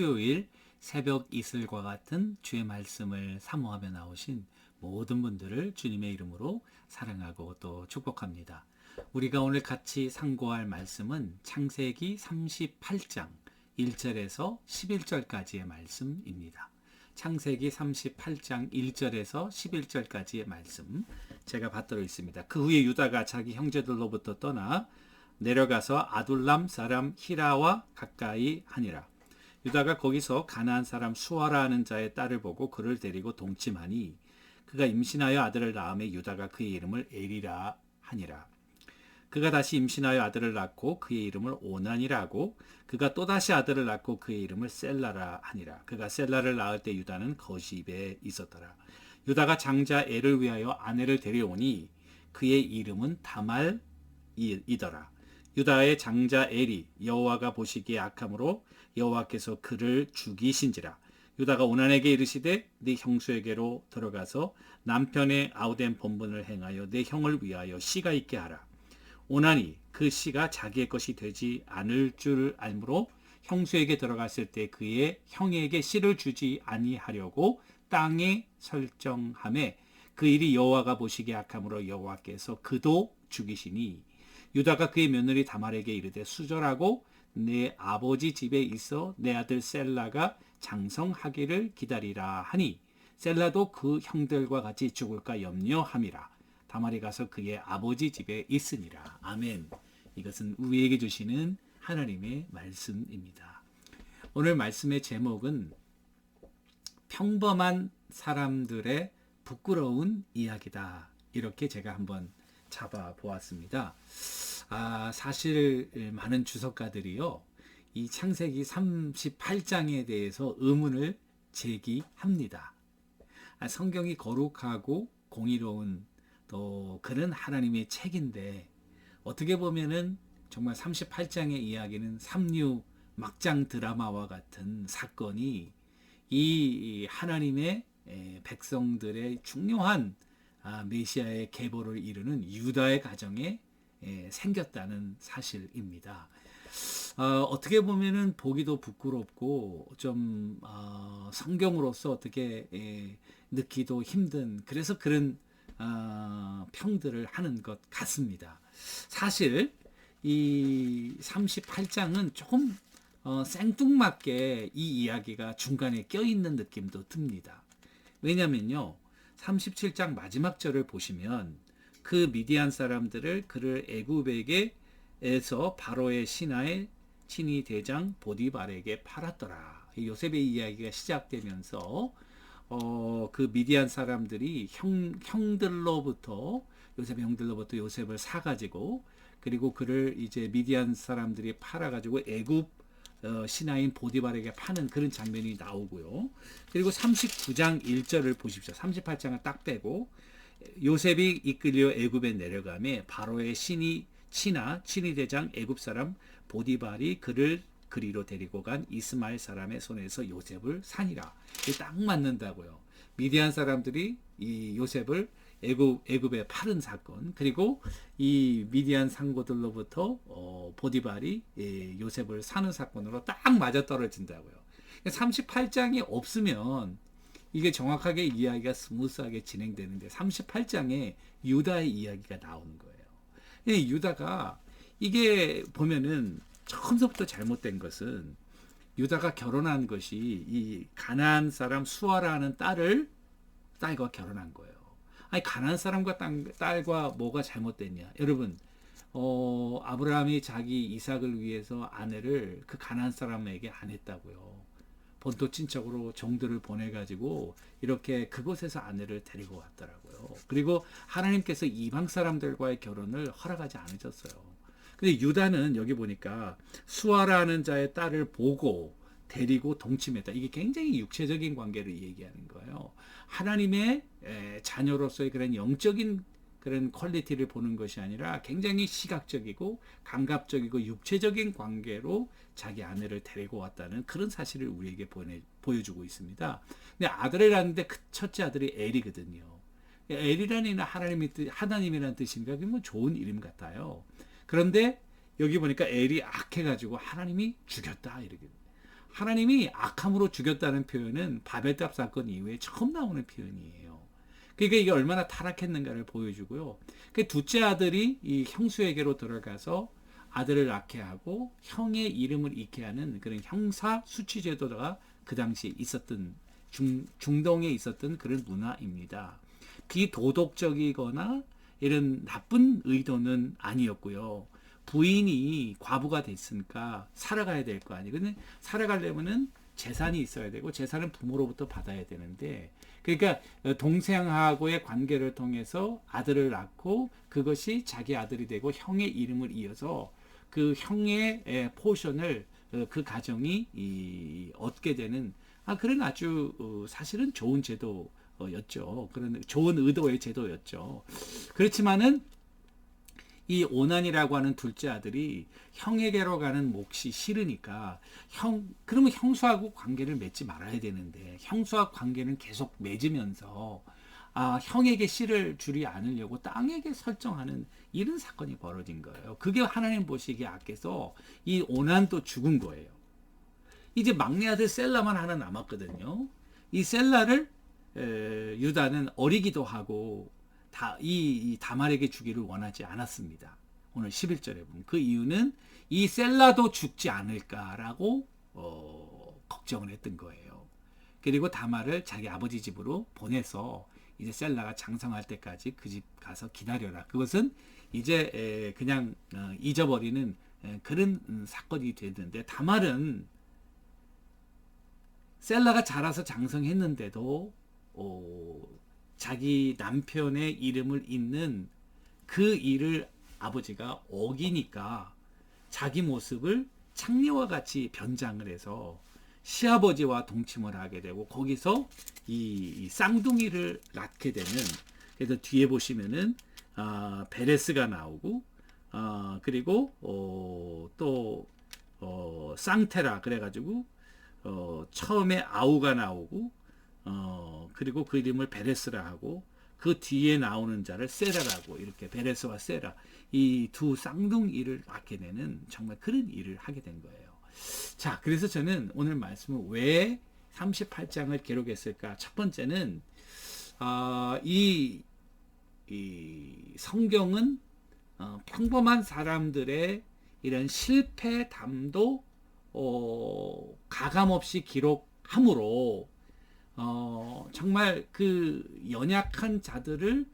수요일 새벽 이슬과 같은 주의 말씀을 사모하며 나오신 모든 분들을 주님의 이름으로 사랑하고 또 축복합니다. 우리가 오늘 같이 상고할 말씀은 창세기 38장 1절에서 11절까지의 말씀입니다. 창세기 38장 1절에서 11절까지의 말씀 제가 받들어 있습니다. 그 후에 유다가 자기 형제들로부터 떠나 내려가서 아둘람 사람 히라와 가까이 하니라. 유다가 거기서 가나안 사람 수아라 하는 자의 딸을 보고 그를 데리고 동침하니 그가 임신하여 아들을 낳음에 유다가 그의 이름을 에리라 하니라. 그가 다시 임신하여 아들을 낳고 그의 이름을 오난이라고 그가 또다시 아들을 낳고 그의 이름을 셀라라 하니라. 그가 셀라를 낳을 때 유다는 거집에 있었더라. 유다가 장자 애를 위하여 아내를 데려오니 그의 이름은 다말이더라. 유다의 장자 엘이 여호와가 보시기에 악함으로 여호와께서 그를 죽이신지라. 유다가 오난에게 이르시되 네 형수에게로 들어가서 남편의 아우된 본분을 행하여 내 형을 위하여 씨가 있게 하라. 오난이 그 씨가 자기의 것이 되지 않을 줄 알므로 형수에게 들어갔을 때 그의 형에게 씨를 주지 아니하려고 땅에 설정함에 그 일이 여호와가 보시기에 악함으로 여호와께서 그도 죽이시니 유다가 그의 며느리 다말에게 이르되 수절하고 내 아버지 집에 있어 내 아들 셀라가 장성하기를 기다리라 하니 셀라도 그 형들과 같이 죽을까 염려함이라. 다말이 가서 그의 아버지 집에 있으니라. 아멘. 이것은 우리에게 주시는 하나님의 말씀입니다. 오늘 말씀의 제목은 평범한 사람들의 부끄러운 이야기다. 이렇게 제가 한번 잡아 보았습니다. 아, 사실 많은 주석가들이요. 이 창세기 38장에 대해서 의문을 제기합니다. 아, 성경이 거룩하고 공의로운 또 그런 하나님의 책인데 어떻게 보면은 정말 38장의 이야기는 삼류 막장 드라마와 같은 사건이 이 하나님의 백성들의 중요한 아, 메시아의 계보를 이루는 유다의 가정에 생겼다는 사실입니다. 어, 떻게 보면은 보기도 부끄럽고 좀 어, 성경으로서 어떻게 에, 느끼도 힘든 그래서 그런 어, 평들을 하는 것 같습니다. 사실 이 38장은 조금 어, 생뚱맞게 이 이야기가 중간에 껴있는 느낌도 듭니다. 왜냐면요. 37장 마지막 절을 보시면 그 미디안 사람들을 그를 애굽에게에서 바로의 신하의 친위 대장 보디발에게 팔았더라. 요셉의 이야기가 시작되면서 어, 그 미디안 사람들이 형, 형들로부터 요셉의 형들로부터 요셉을 사가지고 그리고 그를 이제 미디안 사람들이 팔아가지고 애굽 어, 신하인 보디발에게 파는 그런 장면이 나오고요. 그리고 39장 1절을 보십시오. 38장을 딱 빼고 요셉이 이끌려 애굽에 내려가며 바로의 신이 친하 친위 대장 애굽 사람 보디발이 그를 그리로 데리고 간 이스마엘 사람의 손에서 요셉을 산이라. 이게 딱 맞는다고요. 미디안 사람들이 이 요셉을 애굽 애굽에 팔은 사건 그리고 이 미디안 상고들로부터 어, 보디발이 예, 요셉을 사는 사건으로 딱 맞아 떨어진다고요. 38장이 없으면 이게 정확하게 이야기가 스무스하게 진행되는데 38장에 유다의 이야기가 나오는 거예요. 유다가 이게 보면은 처음부터 잘못된 것은 유다가 결혼한 것이 이 가나안 사람 수아라는 딸을 딸과 결혼한 거예요. 아니 가난 사람과 딸, 딸과 뭐가 잘못됐냐? 여러분, 어, 아브라함이 자기 이삭을 위해서 아내를 그 가난 사람에게 안 했다고요. 본토 친척으로 정들을 보내가지고 이렇게 그곳에서 아내를 데리고 왔더라고요. 그리고 하나님께서 이방 사람들과의 결혼을 허락하지 않으셨어요. 근데 유다는 여기 보니까 수아라는 자의 딸을 보고 데리고 동침했다. 이게 굉장히 육체적인 관계를 얘기하는 거예요. 하나님의 자녀로서의 그런 영적인 그런 퀄리티를 보는 것이 아니라 굉장히 시각적이고 감각적이고 육체적인 관계로 자기 아내를 데리고 왔다는 그런 사실을 우리에게 보내, 보여주고 있습니다. 근데 아들을 낳는데 그 첫째 아들이 엘이거든요. 엘이라는 하나님의 뜻, 하나님이라는 뜻인가? 그러면 좋은 이름 같아요. 그런데 여기 보니까 엘이 악해가지고 하나님이 죽였다 이렇게. 하나님이 악함으로 죽였다는 표현은 바벨탑 사건 이후에 처음 나오는 표현이에요. 그러니까 이게 얼마나 타락했는가를 보여주고요. 그 둘째 아들이 이 형수에게로 들어가서 아들을 낳게 하고 형의 이름을 잊게 하는 그런 형사 수치 제도가 그 당시에 있었던 중, 중동에 있었던 그런 문화입니다. 비도덕적이거나 이런 나쁜 의도는 아니었고요. 부인이 과부가 됐으니까 살아가야 될 거 아니에요. 근데 살아가려면은 재산이 있어야 되고 재산은 부모로부터 받아야 되는데 그러니까 동생하고의 관계를 통해서 아들을 낳고 그것이 자기 아들이 되고 형의 이름을 이어서 그 형의 포션을 어, 그 가정이 이, 얻게 되는 아 그런 아주 어, 사실은 좋은 제도였죠. 그런 좋은 의도의 제도였죠. 그렇지만은 이 오난이라고 하는 둘째 아들이 형에게로 가는 몫이 싫으니까 형 그러면 형수하고 관계를 맺지 말아야 되는데 형수와 관계는 계속 맺으면서 아, 형에게 씨를 주리 않으려고 땅에게 설정하는 이런 사건이 벌어진 거예요. 그게 하나님 보시기에 악해서 이 오난도 죽은 거예요. 이제 막내 아들 셀라만 하나 남았거든요. 이 셀라를 에, 유다는 어리기도 하고 다, 이, 이 다말에게 주기를 원하지 않았습니다. 오늘 11절에 보면 그 이유는 이 셀라도 죽지 않을까라고 어, 걱정을 했던 거예요. 그리고 다말을 자기 아버지 집으로 보내서 이제 셀라가 장성할 때까지 그 집 가서 기다려라. 그것은 이제 에, 그냥 어, 잊어버리는 에, 그런 음, 사건이 됐는데 다말은 셀라가 자라서 장성했는데도 어, 자기 남편의 이름을 잇는 그 일을 아버지가 어기니까 자기 모습을 창녀와 같이 변장을 해서 시아버지와 동침을 하게 되고 거기서 이 쌍둥이를 낳게 되는 그래서 뒤에 보시면은 아, 베레스가 나오고 아, 그리고 어, 또 어, 쌍테라 그래가지고 어, 처음에 아우가 나오고 어, 그리고 그 이름을 베레스라 하고 그 뒤에 나오는 자를 세라라고 이렇게 베레스와 세라 이 두 쌍둥이를 낳게 되는 정말 그런 일을 하게 된 거예요. 자, 그래서 저는 오늘 말씀을 왜 38장을 기록했을까? 첫 번째는 어, 이, 이 성경은 어, 평범한 사람들의 이런 실패담도 어, 가감 없이 기록함으로 어, 정말 그 연약한 자들을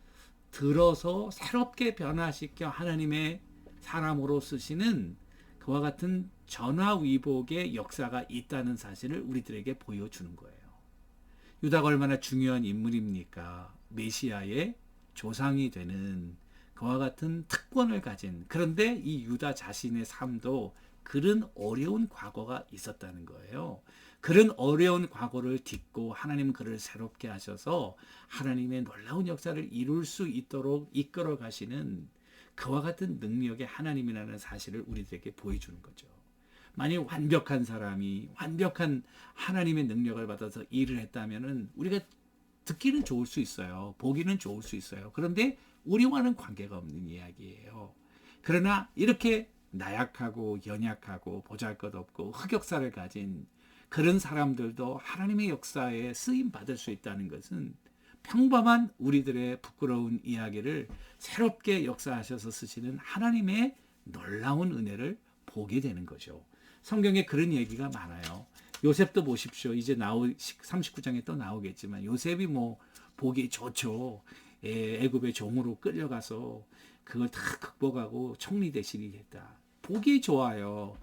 들어서 새롭게 변화시켜 하나님의 사람으로 쓰시는 그와 같은 전화위복의 역사가 있다는 사실을 우리들에게 보여주는 거예요. 유다가 얼마나 중요한 인물입니까? 메시아의 조상이 되는 그와 같은 특권을 가진 그런데 이 유다 자신의 삶도 그런 어려운 과거가 있었다는 거예요. 그런 어려운 과거를 딛고 하나님 그를 새롭게 하셔서 하나님의 놀라운 역사를 이룰 수 있도록 이끌어 가시는 그와 같은 능력의 하나님이라는 사실을 우리들에게 보여주는 거죠. 만약 완벽한 사람이 완벽한 하나님의 능력을 받아서 일을 했다면은 우리가 듣기는 좋을 수 있어요. 보기는 좋을 수 있어요. 그런데 우리와는 관계가 없는 이야기예요. 그러나 이렇게 나약하고 연약하고 보잘것없고 흑역사를 가진 그런 사람들도 하나님의 역사에 쓰임 받을 수 있다는 것은 평범한 우리들의 부끄러운 이야기를 새롭게 역사하셔서 쓰시는 하나님의 놀라운 은혜를 보게 되는 거죠. 성경에 그런 얘기가 많아요. 요셉도 보십시오. 이제 나오 39장에 또 나오겠지만 요셉이 뭐 보기 좋죠. 예, 애굽의 종으로 끌려가서 그걸 다 극복하고 총리 대신이 됐다. 보기 좋아요.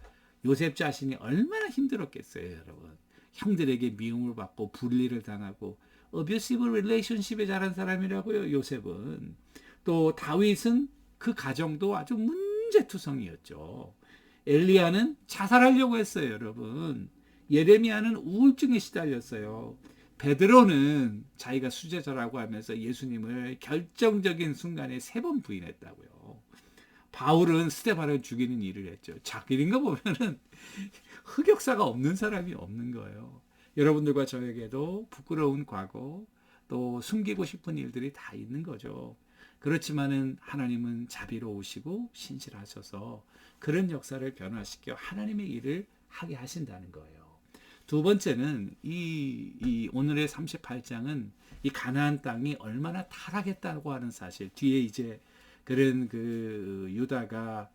요셉 자신이 얼마나 힘들었겠어요, 여러분. 형들에게 미움을 받고 분리를 당하고 어뷰시브 릴레이션십에 자란 사람이라고요, 요셉은. 또 다윗은 그 가정도 아주 문제투성이었죠. 엘리야는 자살하려고 했어요, 여러분. 예레미야는 우울증에 시달렸어요. 베드로는 자기가 수제자라고 하면서 예수님을 결정적인 순간에 세 번 부인했다고요. 바울은 스테반을 죽이는 일을 했죠. 자, 이런 거 보면은 흑역사가 없는 사람이 없는 거예요. 여러분들과 저에게도 부끄러운 과거, 또 숨기고 싶은 일들이 다 있는 거죠. 그렇지만은 하나님은 자비로우시고 신실하셔서 그런 역사를 변화시켜 하나님의 일을 하게 하신다는 거예요. 두 번째는 이, 이 오늘의 38장은 이 가나안 땅이 얼마나 타락했다고 하는 사실 뒤에 이제 그런 그 유다가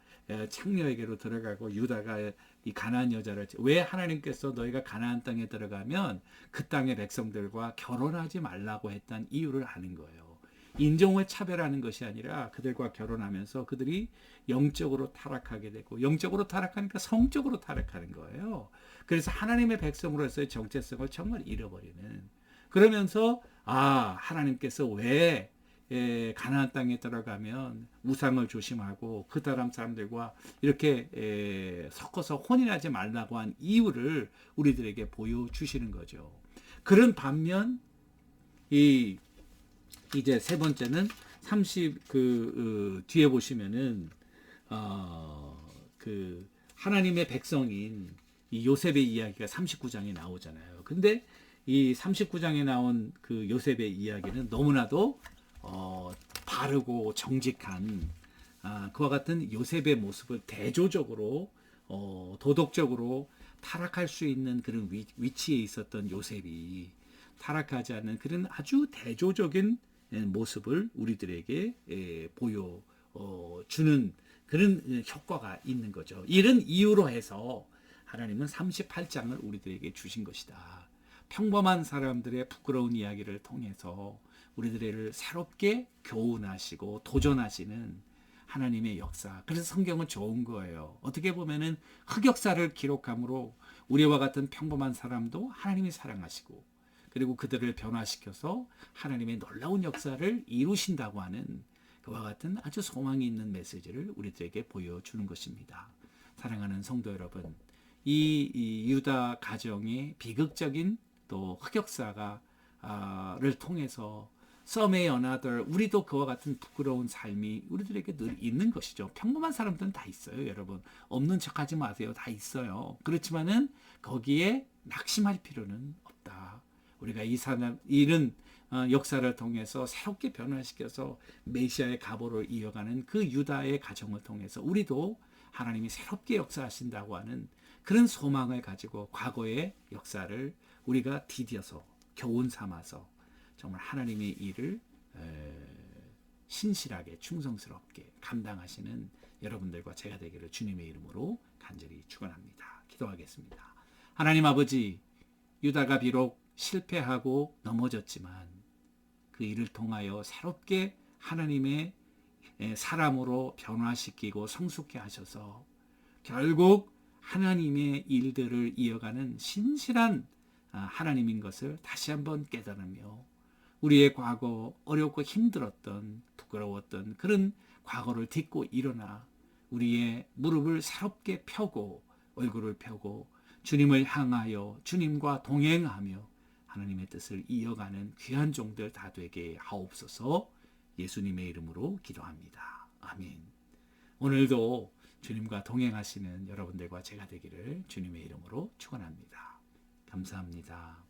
창녀에게로 들어가고 유다가 이 가나안 여자를 왜 하나님께서 너희가 가나안 땅에 들어가면 그 땅의 백성들과 결혼하지 말라고 했던 이유를 아는 거예요. 인종을 차별하는 것이 아니라 그들과 결혼하면서 그들이 영적으로 타락하게 되고 영적으로 타락하니까 성적으로 타락하는 거예요. 그래서 하나님의 백성으로서의 정체성을 정말 잃어버리는 그러면서 아 하나님께서 왜 예, 가나안 땅에 들어가면 우상을 조심하고 그 사람 사람들과 이렇게 예, 섞어서 혼인하지 말라고 한 이유를 우리들에게 보여주시는 거죠. 그런 반면 이 이제 세 번째는 30그 어, 뒤에 보시면은 어그 하나님의 백성인 이 요셉의 이야기가 39장에 나오잖아요. 근데 이 39장에 나온 그 요셉의 이야기는 너무나도 어, 바르고 정직한 아, 그와 같은 요셉의 모습을 대조적으로 어, 도덕적으로 타락할 수 있는 그런 위, 위치에 있었던 요셉이 타락하지 않는 그런 아주 대조적인 예, 모습을 우리들에게 예, 보여 어, 주는 그런 효과가 있는 거죠. 이런 이유로 해서 하나님은 38장을 우리들에게 주신 것이다. 평범한 사람들의 부끄러운 이야기를 통해서 우리들을 새롭게 교훈하시고 도전하시는 하나님의 역사. 그래서 성경은 좋은 거예요. 어떻게 보면은 흑역사를 기록함으로 우리와 같은 평범한 사람도 하나님이 사랑하시고 그리고 그들을 변화시켜서 하나님의 놀라운 역사를 이루신다고 하는 그와 같은 아주 소망이 있는 메시지를 우리들에게 보여주는 것입니다. 사랑하는 성도 여러분, 이, 이 유다 가정의 비극적인 또 흑역사가 를 통해서 썸의 연하들 우리도 그와 같은 부끄러운 삶이 우리들에게 늘 있는 것이죠. 평범한 사람들은 다 있어요, 여러분. 없는 척하지 마세요. 다 있어요. 그렇지만은 거기에 낙심할 필요는 없다. 우리가 이 사람 이런 어, 역사를 통해서 새롭게 변화시켜서 메시아의 가보를 이어가는 그 유다의 가정을 통해서 우리도 하나님이 새롭게 역사하신다고 하는 그런 소망을 가지고 과거의 역사를 우리가 디뎌서 교훈 삼아서 정말 하나님의 일을 신실하게 충성스럽게 감당하시는 여러분들과 제가 되기를 주님의 이름으로 간절히 축원합니다. 기도하겠습니다. 하나님 아버지 유다가 비록 실패하고 넘어졌지만 그 일을 통하여 새롭게 하나님의 사람으로 변화시키고 성숙케 하셔서 결국 하나님의 일들을 이어가는 신실한 아, 하나님인 것을 다시 한번 깨달으며 우리의 과거 어렵고 힘들었던 부끄러웠던 그런 과거를 딛고 일어나 우리의 무릎을 새롭게 펴고 얼굴을 펴고 주님을 향하여 주님과 동행하며 하나님의 뜻을 이어가는 귀한 종들 다 되게 하옵소서 예수님의 이름으로 기도합니다. 아멘. 오늘도 주님과 동행하시는 여러분들과 제가 되기를 주님의 이름으로 축원합니다. 감사합니다.